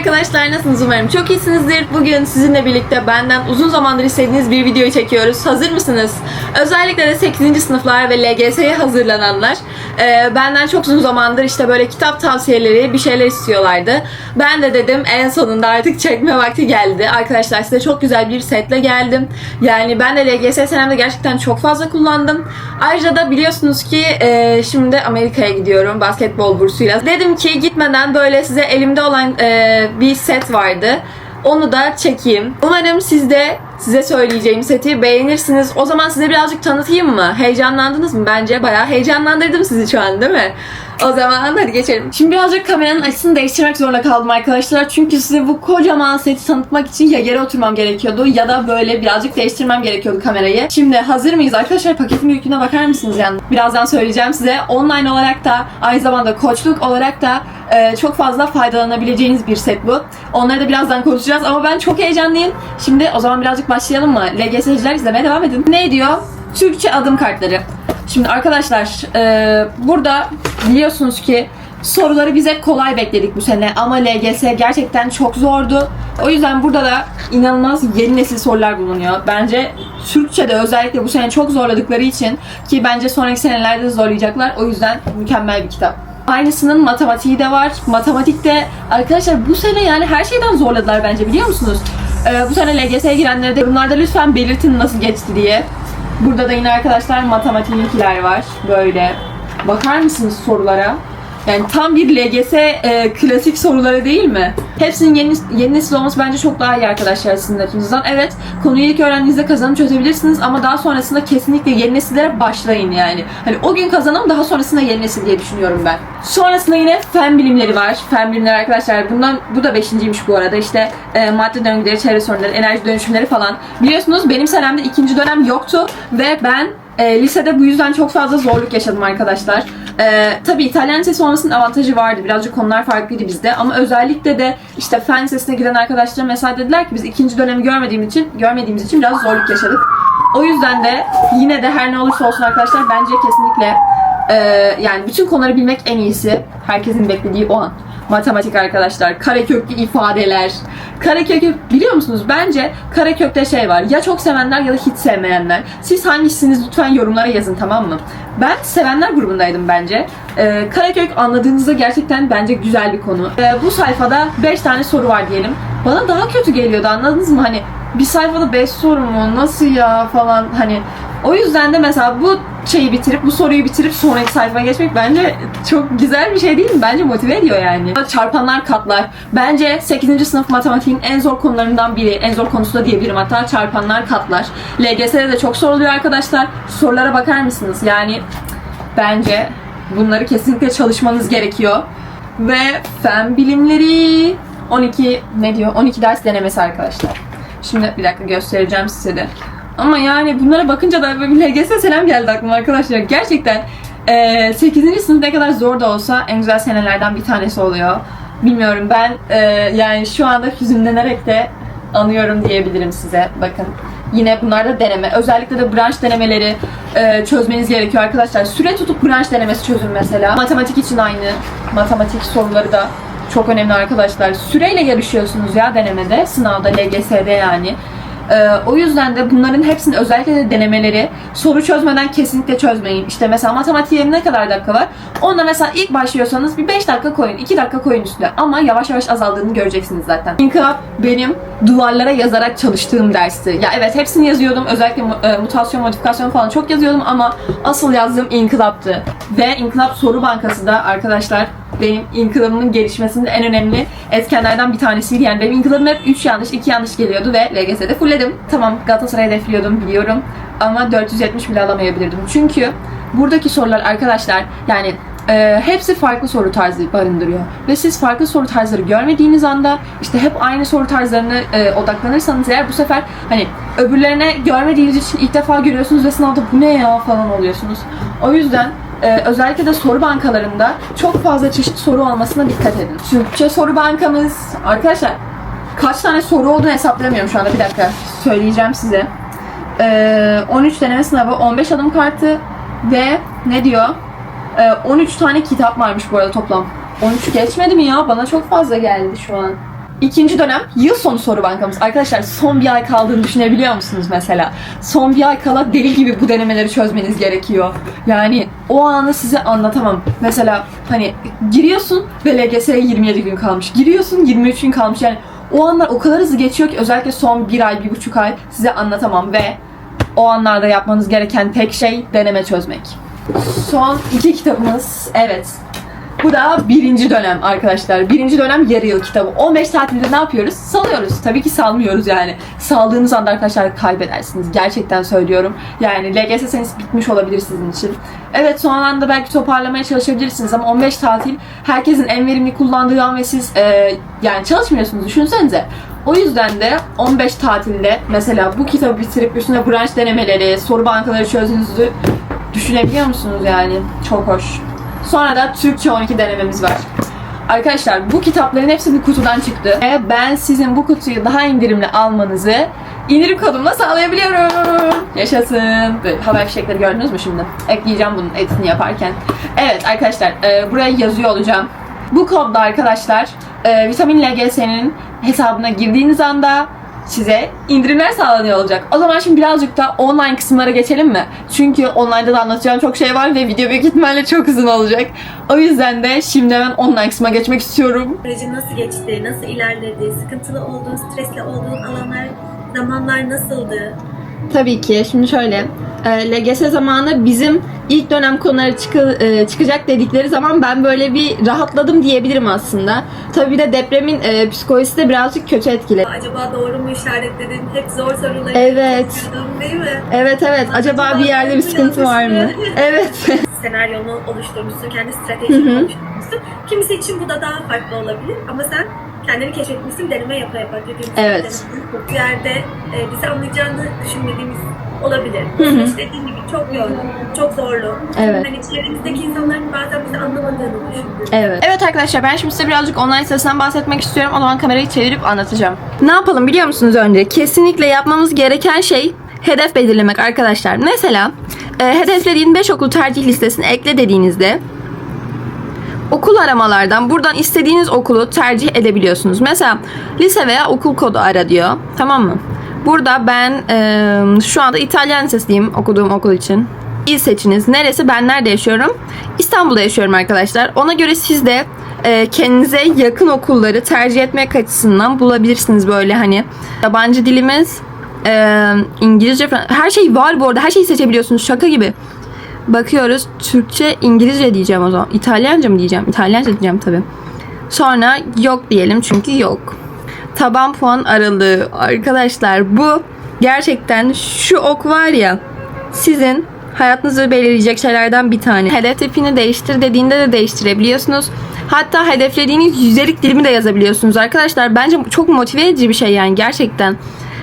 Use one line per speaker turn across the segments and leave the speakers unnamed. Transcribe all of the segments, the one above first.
arkadaşlar nasılsınız umarım çok iyisinizdir. Bugün sizinle birlikte benden uzun zamandır istediğiniz bir videoyu çekiyoruz. Hazır mısınız? Özellikle de 8. sınıflar ve LGS'ye hazırlananlar e, benden çok uzun zamandır işte böyle kitap tavsiyeleri bir şeyler istiyorlardı. Ben de dedim en sonunda artık çekme vakti geldi. Arkadaşlar size çok güzel bir setle geldim. Yani ben de LGS senemde gerçekten çok fazla kullandım. Ayrıca da biliyorsunuz ki e, şimdi Amerika'ya gidiyorum basketbol bursuyla. Dedim ki gitmeden böyle size elimde olan e, bir set vardı. Onu da çekeyim. Umarım siz de size söyleyeceğim seti beğenirsiniz. O zaman size birazcık tanıtayım mı? Heyecanlandınız mı? Bence bayağı heyecanlandırdım sizi şu an değil mi? O zaman hadi geçelim. Şimdi birazcık kameranın açısını değiştirmek zorunda kaldım arkadaşlar. Çünkü size bu kocaman seti tanıtmak için ya yere oturmam gerekiyordu ya da böyle birazcık değiştirmem gerekiyordu kamerayı. Şimdi hazır mıyız arkadaşlar? Paketin büyüklüğüne bakar mısınız yani? Birazdan söyleyeceğim size. Online olarak da aynı zamanda koçluk olarak da e, çok fazla faydalanabileceğiniz bir set bu. Onları da birazdan konuşacağız ama ben çok heyecanlıyım. Şimdi o zaman birazcık başlayalım mı? LGS'ciler izlemeye devam edin. Ne diyor? Türkçe adım kartları. Şimdi arkadaşlar e, burada biliyorsunuz ki soruları bize kolay bekledik bu sene ama LGS gerçekten çok zordu. O yüzden burada da inanılmaz yeni nesil sorular bulunuyor. Bence Türkçe'de özellikle bu sene çok zorladıkları için ki bence sonraki senelerde de zorlayacaklar. O yüzden mükemmel bir kitap. Aynısının matematiği de var. Matematikte arkadaşlar bu sene yani her şeyden zorladılar bence biliyor musunuz? Ee, bu sene LGS'ye girenlere de yorumlarda lütfen belirtin nasıl geçti diye. Burada da yine arkadaşlar matematiğinkiler var. Böyle. Bakar mısınız sorulara? Yani tam bir LGS e, klasik soruları değil mi? Hepsinin yeni, yeni nesil olması bence çok daha iyi arkadaşlar sizin açınızdan. Evet konuyu ilk öğrendiğinizde kazanıp çözebilirsiniz ama daha sonrasında kesinlikle yeni nesillere başlayın yani. Hani o gün kazanalım daha sonrasında yeni nesil diye düşünüyorum ben. Sonrasında yine fen bilimleri var. Fen bilimleri arkadaşlar bundan bu da beşinciymiş bu arada. İşte e, madde döngüleri, çevre sorunları, enerji dönüşümleri falan. Biliyorsunuz benim senemde ikinci dönem yoktu ve ben e, lisede bu yüzden çok fazla zorluk yaşadım arkadaşlar. E, tabii İtalyan lisesi olmasının avantajı vardı. Birazcık konular farklıydı bizde. Ama özellikle de işte fen lisesine giden arkadaşlarım mesela dediler ki biz ikinci dönemi görmediğim için, görmediğimiz için biraz zorluk yaşadık. O yüzden de yine de her ne olursa olsun arkadaşlar bence kesinlikle e, yani bütün konuları bilmek en iyisi. Herkesin beklediği o an. Matematik arkadaşlar, kareköklü ifadeler. Karekökü biliyor musunuz? Bence karekökte şey var. Ya çok sevenler ya da hiç sevmeyenler. Siz hangisiniz lütfen yorumlara yazın tamam mı? Ben sevenler grubundaydım bence. Ee, karekök anladığınızda gerçekten bence güzel bir konu. Ee, bu sayfada 5 tane soru var diyelim. Bana daha kötü geliyordu anladınız mı? Hani bir sayfada 5 soru mu? Nasıl ya falan hani o yüzden de mesela bu şeyi bitirip bu soruyu bitirip sonraki sayfaya geçmek bence çok güzel bir şey değil mi? Bence motive ediyor yani. Çarpanlar katlar. Bence 8. sınıf matematiğin en zor konularından biri. En zor konusu da diyebilirim hatta çarpanlar katlar. LGS'de de çok soruluyor arkadaşlar. Sorulara bakar mısınız? Yani bence bunları kesinlikle çalışmanız gerekiyor. Ve fen bilimleri 12 ne diyor? 12 ders denemesi arkadaşlar. Şimdi bir dakika göstereceğim size de. Ama yani bunlara bakınca da böyle LGS selam geldi aklıma arkadaşlar. Gerçekten e, 8. sınıf ne kadar zor da olsa en güzel senelerden bir tanesi oluyor. Bilmiyorum ben e, yani şu anda hüzünlenerek de anıyorum diyebilirim size. Bakın yine bunlar da deneme. Özellikle de branş denemeleri e, çözmeniz gerekiyor arkadaşlar. Süre tutup branş denemesi çözün mesela. Matematik için aynı. Matematik soruları da çok önemli arkadaşlar. Süreyle yarışıyorsunuz ya denemede, sınavda, LGS'de yani. Ee, o yüzden de bunların hepsinin özellikle de denemeleri soru çözmeden kesinlikle çözmeyin. İşte mesela matematiğe ne kadar dakika var? Onda mesela ilk başlıyorsanız bir 5 dakika koyun, 2 dakika koyun üstüne. Ama yavaş yavaş azaldığını göreceksiniz zaten. İnkılap benim duvarlara yazarak çalıştığım dersti. Ya evet hepsini yazıyordum. Özellikle e, mutasyon, modifikasyon falan çok yazıyordum ama asıl yazdığım inkılaptı. Ve inkılap soru bankası da arkadaşlar benim inkılabımın gelişmesinde en önemli etkenlerden bir tanesiydi. Yani benim inkılabım hep 3 yanlış, 2 yanlış geliyordu ve LGS'de fullledim. Tamam Galatasaray'ı hedefliyordum biliyorum ama 470 bile alamayabilirdim. Çünkü buradaki sorular arkadaşlar yani e, hepsi farklı soru tarzı barındırıyor. Ve siz farklı soru tarzları görmediğiniz anda işte hep aynı soru tarzlarına e, odaklanırsanız eğer bu sefer hani öbürlerine görmediğiniz için ilk defa görüyorsunuz ve sınavda bu ne ya falan oluyorsunuz. O yüzden ee, özellikle de soru bankalarında çok fazla çeşit soru olmasına dikkat edin. Türkçe soru bankamız arkadaşlar kaç tane soru olduğunu hesaplamıyorum şu anda bir dakika söyleyeceğim size. Ee, 13 deneme sınavı, 15 adım kartı ve ne diyor? Ee, 13 tane kitap varmış bu arada toplam. 13 geçmedi mi ya? Bana çok fazla geldi şu an. İkinci dönem yıl sonu soru bankamız. Arkadaşlar son bir ay kaldığını düşünebiliyor musunuz mesela? Son bir ay kala deli gibi bu denemeleri çözmeniz gerekiyor. Yani o anı size anlatamam. Mesela hani giriyorsun ve LGS'ye 27 gün kalmış. Giriyorsun 23 gün kalmış. Yani o anlar o kadar hızlı geçiyor ki özellikle son bir ay, bir buçuk ay size anlatamam ve o anlarda yapmanız gereken tek şey deneme çözmek. Son iki kitabımız, evet. Bu da birinci dönem arkadaşlar. Birinci dönem yarı yıl kitabı. 15 tatilde ne yapıyoruz? Salıyoruz. Tabii ki salmıyoruz yani. Saldığınız anda arkadaşlar kaybedersiniz. Gerçekten söylüyorum. Yani LGS senesi bitmiş olabilir sizin için. Evet son anda belki toparlamaya çalışabilirsiniz ama 15 tatil herkesin en verimli kullandığı an ve siz e, yani çalışmıyorsunuz düşünsenize. O yüzden de 15 tatilde mesela bu kitabı bitirip üstüne branş denemeleri, soru bankaları çözdüğünüzü düşünebiliyor musunuz yani? Çok hoş. Sonra da Türkçe 12 denememiz var. Arkadaşlar bu kitapların hepsi bu kutudan çıktı. Ve ben sizin bu kutuyu daha indirimli almanızı indirim kodumla sağlayabiliyorum. Yaşasın. Haber fişekleri gördünüz mü şimdi? Ekleyeceğim bunun editini yaparken. Evet arkadaşlar e, buraya yazıyor olacağım. Bu kodda arkadaşlar e, Vitamin LGS'nin hesabına girdiğiniz anda size indirimler sağlanıyor olacak. O zaman şimdi birazcık da online kısımlara geçelim mi? Çünkü online'da da anlatacağım çok şey var ve video büyük ihtimalle çok uzun olacak. O yüzden de şimdi hemen online kısma geçmek istiyorum.
Sürecin nasıl geçti, nasıl ilerledi, sıkıntılı olduğun, stresli olduğun alanlar, zamanlar nasıldı?
Tabii ki. Şimdi şöyle. e, LGS zamanı bizim ilk dönem konuları çıkı- e, çıkacak dedikleri zaman ben böyle bir rahatladım diyebilirim aslında. Tabii bir de depremin e, psikolojisi de birazcık kötü etkiledi.
Acaba doğru mu işaretledin? Hep zor soruları
Evet.
değil mi?
Evet evet. Acaba bir yerde bir sıkıntı var mı? Evet.
Senaryonu oluşturmuşsun, kendi stratejini oluşturmuşsun. Kimisi için bu da daha farklı olabilir ama sen kendini keşfetmişsin deneme yapa yapa dediğimiz
Evet.
Bu yerde e, bizi anlayacağını düşünmediğimiz olabilir.
Hı hı.
İşte dediğim gibi çok yoğun, çok zorlu.
Evet.
Hani çevremizdeki insanların bazen bizi anlamadığını düşündüğümüz.
Evet. Evet arkadaşlar ben şimdi size birazcık online sitesinden bahsetmek istiyorum. O zaman kamerayı çevirip anlatacağım. Ne yapalım biliyor musunuz önce? Kesinlikle yapmamız gereken şey hedef belirlemek arkadaşlar. Mesela e, hedeflediğin 5 okul tercih listesine ekle dediğinizde okul aramalardan buradan istediğiniz okulu tercih edebiliyorsunuz. Mesela lise veya okul kodu ara diyor. Tamam mı? Burada ben e, şu anda İtalyan lisesliyim okuduğum okul için. İl seçiniz. Neresi? Ben nerede yaşıyorum? İstanbul'da yaşıyorum arkadaşlar. Ona göre siz de e, kendinize yakın okulları tercih etmek açısından bulabilirsiniz böyle hani. Yabancı dilimiz, e, İngilizce. Her şey var bu arada. Her şeyi seçebiliyorsunuz. Şaka gibi. Bakıyoruz. Türkçe, İngilizce diyeceğim o zaman. İtalyanca mı diyeceğim? İtalyanca diyeceğim tabii. Sonra yok diyelim çünkü yok. Taban puan aralığı. Arkadaşlar bu gerçekten şu ok var ya sizin hayatınızı belirleyecek şeylerden bir tane. Hedef tipini değiştir dediğinde de değiştirebiliyorsunuz. Hatta hedeflediğiniz yüzdelik dilimi de yazabiliyorsunuz arkadaşlar. Bence çok motive edici bir şey yani gerçekten.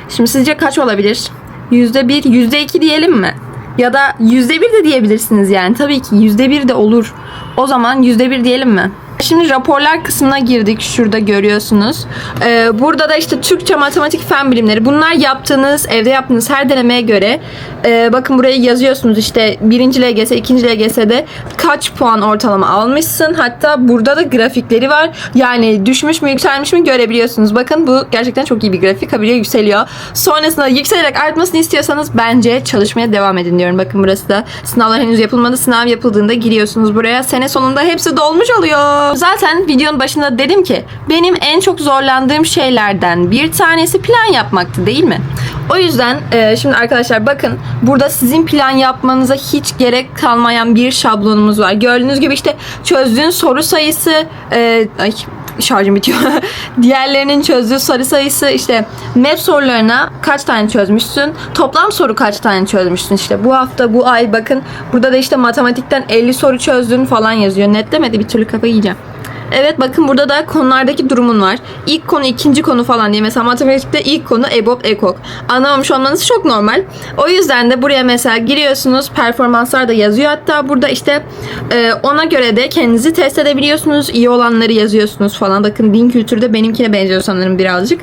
Şimdi sizce kaç olabilir? Yüzde bir, yüzde iki diyelim mi? Ya da yüzde bir de diyebilirsiniz yani. Tabii ki yüzde bir de olur. O zaman yüzde bir diyelim mi? Şimdi raporlar kısmına girdik. Şurada görüyorsunuz. Ee, burada da işte Türkçe, matematik, fen bilimleri. Bunlar yaptığınız, evde yaptığınız her denemeye göre e, bakın buraya yazıyorsunuz işte birinci LGS, ikinci LGS'de kaç puan ortalama almışsın. Hatta burada da grafikleri var. Yani düşmüş mü yükselmiş mi görebiliyorsunuz. Bakın bu gerçekten çok iyi bir grafik. Habire yükseliyor. Sonrasında yükselerek artmasını istiyorsanız bence çalışmaya devam edin diyorum. Bakın burası da sınavlar henüz yapılmadı. Sınav yapıldığında giriyorsunuz buraya. Sene sonunda hepsi dolmuş oluyor. Zaten videonun başında dedim ki benim en çok zorlandığım şeylerden bir tanesi plan yapmaktı değil mi? O yüzden e, şimdi arkadaşlar bakın burada sizin plan yapmanıza hiç gerek kalmayan bir şablonumuz var. Gördüğünüz gibi işte çözdüğün soru sayısı e, ay şarjım bitiyor. Diğerlerinin çözdüğü soru sayısı işte MEP sorularına kaç tane çözmüşsün? Toplam soru kaç tane çözmüşsün? İşte bu hafta bu ay bakın burada da işte matematikten 50 soru çözdün falan yazıyor. Netlemedi bir türlü kafayı yiyeceğim. Evet bakın burada da konulardaki durumun var. İlk konu, ikinci konu falan diye. Mesela matematikte ilk konu EBOB, EKOK. Anlamamış olmanız çok normal. O yüzden de buraya mesela giriyorsunuz. Performanslar da yazıyor. Hatta burada işte e, ona göre de kendinizi test edebiliyorsunuz. İyi olanları yazıyorsunuz falan. Bakın din kültürü de benimkine benziyor sanırım birazcık.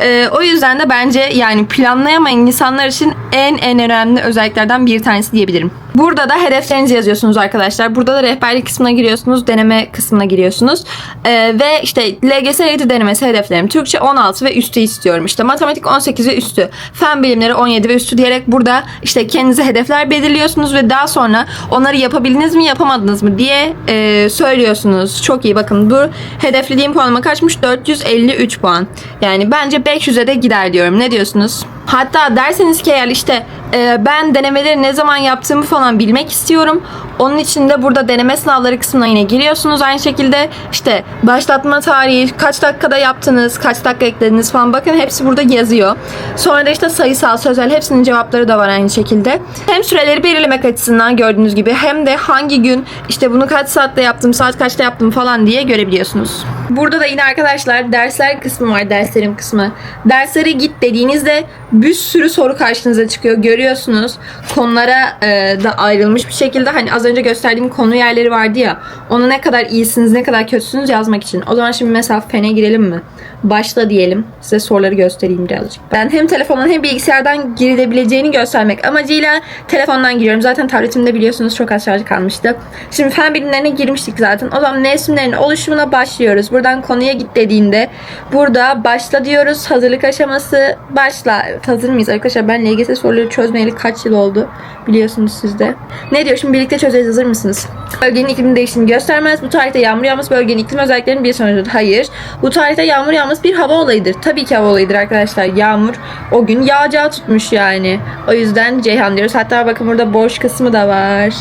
E, o yüzden de bence yani planlayamayan insanlar için en en önemli özelliklerden bir tanesi diyebilirim. Burada da hedeflerinizi yazıyorsunuz arkadaşlar. Burada da rehberlik kısmına giriyorsunuz. Deneme kısmına giriyorsunuz. Ee, ve işte LGS eğitim denemesi hedeflerim. Türkçe 16 ve üstü istiyorum. İşte matematik 18 ve üstü. Fen bilimleri 17 ve üstü diyerek burada işte kendinize hedefler belirliyorsunuz ve daha sonra onları yapabildiniz mi yapamadınız mı diye e, söylüyorsunuz. Çok iyi bakın bu hedeflediğim puanıma kaçmış 453 puan. Yani bence 500'e de gider diyorum. Ne diyorsunuz? Hatta derseniz ki eğer işte e, ben denemeleri ne zaman yaptığımı falan bilmek istiyorum. Onun için de burada deneme sınavları kısmına yine giriyorsunuz. Aynı şekilde işte başlatma tarihi, kaç dakikada yaptınız, kaç dakika eklediniz falan bakın hepsi burada yazıyor. Sonra da işte sayısal, sözel hepsinin cevapları da var aynı şekilde. Hem süreleri belirlemek açısından gördüğünüz gibi hem de hangi gün işte bunu kaç saatte yaptım, saat kaçta yaptım falan diye görebiliyorsunuz. Burada da yine arkadaşlar dersler kısmı var, derslerim kısmı. Derslere git dediğinizde bir sürü soru karşınıza çıkıyor. Görüyorsunuz. Konulara e, da ayrılmış bir şekilde hani az önce gösterdiğim konu yerleri vardı ya. Onu ne kadar iyisiniz, ne kadar kötüsünüz yazmak için. O zaman şimdi mesela fene girelim mi? Başla diyelim. Size soruları göstereyim birazcık. Ben hem telefondan hem bilgisayardan girilebileceğini göstermek amacıyla telefondan giriyorum. Zaten tabletimde biliyorsunuz çok az şarj kalmıştı. Şimdi fen bilimlerine girmiştik zaten. O zaman nesnelerin oluşumuna başlıyoruz. Buradan konuya git dediğinde burada başla diyoruz. Hazırlık aşaması başla. Evet hazır mıyız arkadaşlar? Ben LGS soruları çözmeyeli kaç yıl oldu biliyorsunuz siz de. Ne diyor şimdi birlikte çözeceğiz hazır mısınız? Bölgenin iklim değişimini göstermez. Bu tarihte yağmur yağması bölgenin iklim özelliklerinin bir sonucudur. Hayır. Bu tarihte yağmur yağması bir hava olayıdır. Tabii ki hava olayıdır arkadaşlar. Yağmur o gün yağacağı tutmuş yani. O yüzden Ceyhan diyoruz. Hatta bakın burada boş kısmı da var.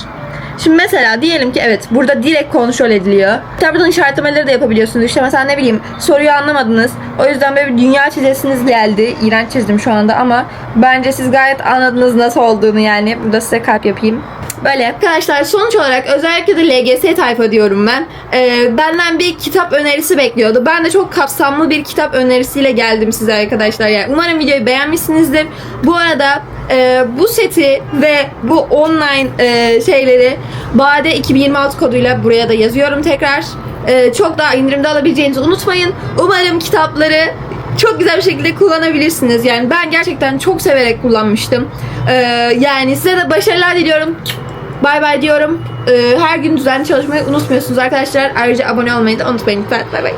Şimdi mesela diyelim ki evet burada direkt kontrol ediliyor. Tabi buradan işaretlemeleri de yapabiliyorsunuz. İşte mesela ne bileyim soruyu anlamadınız. O yüzden böyle bir dünya çizesiniz geldi. İğrenç çizdim şu anda ama bence siz gayet anladınız nasıl olduğunu yani. Burada size kalp yapayım. Böyle arkadaşlar sonuç olarak özellikle de LGS tayfa diyorum ben. Ee, benden bir kitap önerisi bekliyordu. Ben de çok kapsamlı bir kitap önerisiyle geldim size arkadaşlar. Yani umarım videoyu beğenmişsinizdir. Bu arada e, bu seti ve bu online e, şeyleri Bade 2026 koduyla buraya da yazıyorum tekrar. E, çok daha indirimde alabileceğinizi unutmayın. Umarım kitapları çok güzel bir şekilde kullanabilirsiniz. Yani ben gerçekten çok severek kullanmıştım. E, yani size de başarılar diliyorum. Bay bay diyorum. E, her gün düzenli çalışmayı unutmuyorsunuz arkadaşlar. Ayrıca abone olmayı da unutmayın lütfen. Bay bay.